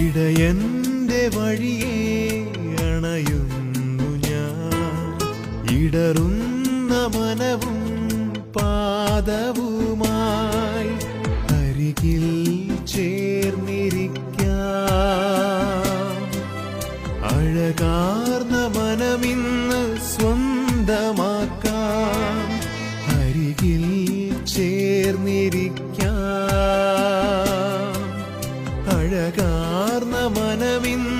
ഇടയന്റെ വഴിയെ അണയുന്നു ഞാൻ. ഇടറുന്ന മനവും പാദവുമായി അരികിൽ ചേർന്നിരിക്ക. അഴകാർന്ന മനമിന്ന് സ്വന്തമാക്കാം. അരികിൽ ചേർന്നിരിക്കാം. അഴകാർന്ന മനമിന്ന് സ്വന്തമാക്കാം